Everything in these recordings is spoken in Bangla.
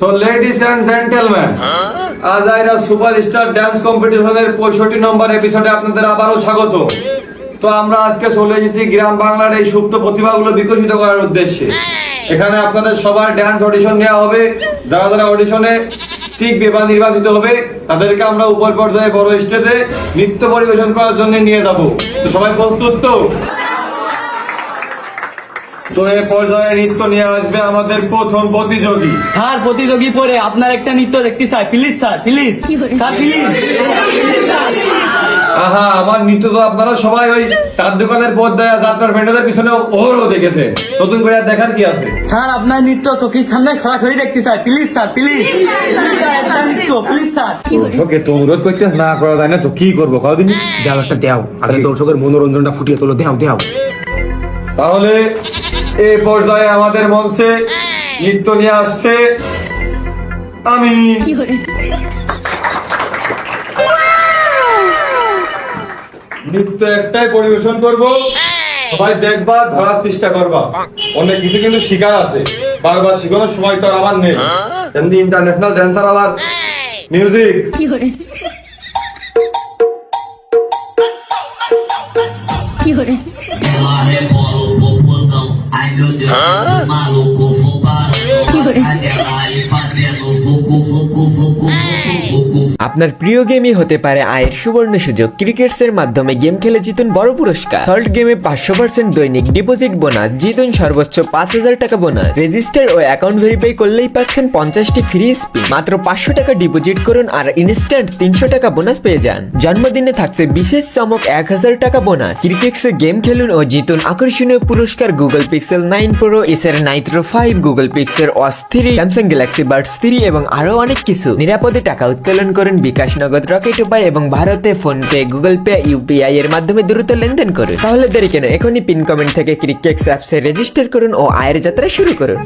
তো লেডিস এন্ড জেন্টেলম্যান আজ আইরা সুপারস্টার ড্যান্স কম্পিটিশনের পঁয়ষট্টি নম্বর এপিসোডে আপনাদের আবারও স্বাগত তো আমরা আজকে চলে এসেছি গ্রাম বাংলার এই সুপ্ত প্রতিভাগুলো বিকশিত করার উদ্দেশ্যে। এখানে আপনাদের সবার ড্যান্স অডিশন নেওয়া হবে। যারা যারা অডিশনে টিকবে বা নির্বাচিত হবে, তাদেরকে আমরা উপর পর্যায়ে বড় স্টেজে নৃত্য পরিবেশন করার জন্য নিয়ে যাব। তো সবাই প্রস্তুত তো? তো এই পর্যায়ে নৃত্য নিয়ে আসবে আমাদের প্রথম প্রতিযোগী। স্যার প্রতিযোগী পরে আপনার একটা নৃত্য দেখতে চাই। Please sir please. Sir please. আহা আমার নৃত্য তো আপনারা সবাই ওই চার দোকানের পর্দায় যাত্রার প্যান্ডেলের পিছনে ওহরও দেখেছে। নতুন করে দেখার কি আছে? স্যার আপনার নৃত্য চোখের সামনে সরাসরি দেখতে চাই। Please sir please. স্যার একটা নৃত্য প্লিজ স্যার। দর্শকে তো অনুরোধ করতেছ না করা যায় না তো কি করব? কদিন দেও একটা দেও। আগে দর্শকের মনোরঞ্জনটা ফুটিয়ে তোলো দেও দেও। তাহলে এই পর্যায়ে আমাদের মঞ্চে নৃত্য নিয়ে আসছে আমি। নৃত্য একটাই পরিবেশন করব। সবাই দেখবা ধরার চেষ্টা করবা। অনেক কিছু কিন্তু শিকার আছে। বারবার শিখানোর সময় তো আর আমার নেই। এমনি ইন্টারন্যাশনাল ড্যান্সার আবার মিউজিক কি করে কি করে Ela rebola আপনার প্রিয় গেমই হতে পারে আয়ের সুবর্ণ সুযোগ। ক্রিকেটস এর মাধ্যমে গেম খেলে জিতুন বড় পুরস্কার। থার্ড গেমে পাঁচশো পার্সেন্ট দৈনিক ডিপোজিট বোনাস জিতুন সর্বোচ্চ পাঁচ হাজার টাকা বোনাস রেজিস্টার ও অ্যাকাউন্ট ভেরিফাই করলেই পাচ্ছেন পঞ্চাশটি ফ্রি স্পিন মাত্র পাঁচশো টাকা ডিপোজিট করুন আর ইনস্ট্যান্ট তিনশো টাকা বোনাস পেয়ে যান। জন্মদিনে থাকছে বিশেষ চমক এক হাজার টাকা বোনাস ক্রিকেটসে গেম খেলুন ও জিতুন আকর্ষণীয় পুরস্কার Google Pixel nine pro Acer Nitro five Google Pixel watch three Samsung Galaxy buds three এবং আরও অনেক কিছু। নিরাপদে টাকা উত্তোলন করুন বিকাশ নগদ রকেট উপায় এবং ভারতে PhonePe Google Pay UPI এর মাধ্যমে দ্রুত লেনদেন করুন। তাহলে দেরি কেন? এখনই পিন কমেন্ট থেকে ক্রিকেক্স অ্যাপসে রেজিস্টার করুন ও আয়ের যাত্রা শুরু করুন।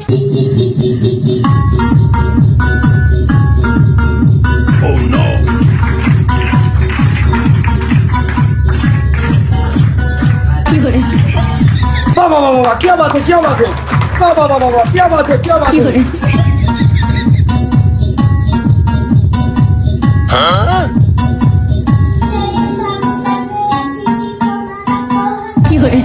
বাবা বাবা বাবা কি বাত কি বাত বাবা বাবা বাবা কি বাত কি বাত কি করে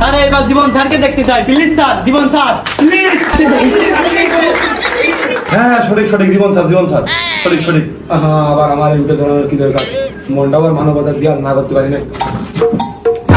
কি এবার জীবন স্যারকে দেখতে চাই। Please sir, Jibon sir, please. হ্যাঁ সঠিক সঠিক, জীবন স্যার জীবন স্যার। সঠিক সঠিক। আবার আমার এই উঠে কি দরকার? মনটা আবার মানবতার দিয়া না করতে পারি না।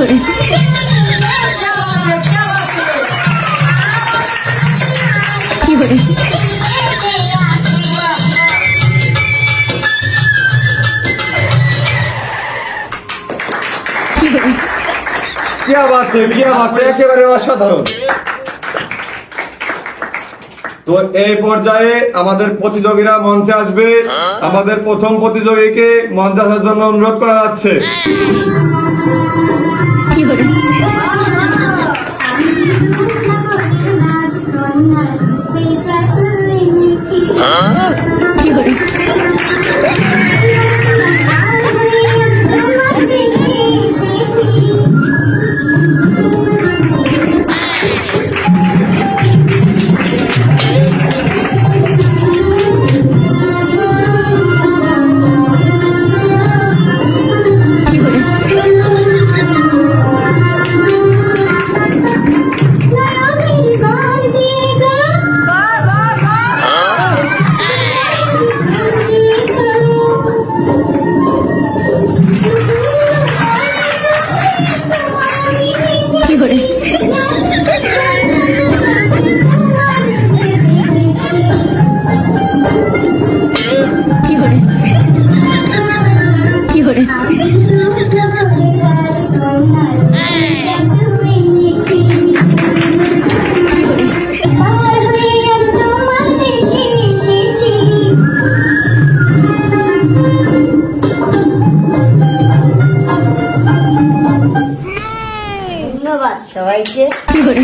করে কি করে কি বাত কি বাত একেবারে অসাধারণ তো এই পর্যায়ে আমাদের প্রতিযোগীরা মঞ্চে আসবে। আমাদের প্রথম প্রতিযোগীকে মঞ্চে আসার জন্য অনুরোধ করা যাচ্ছে কি করে কি করে। কি করে? কি করে? সবাইকে কি করে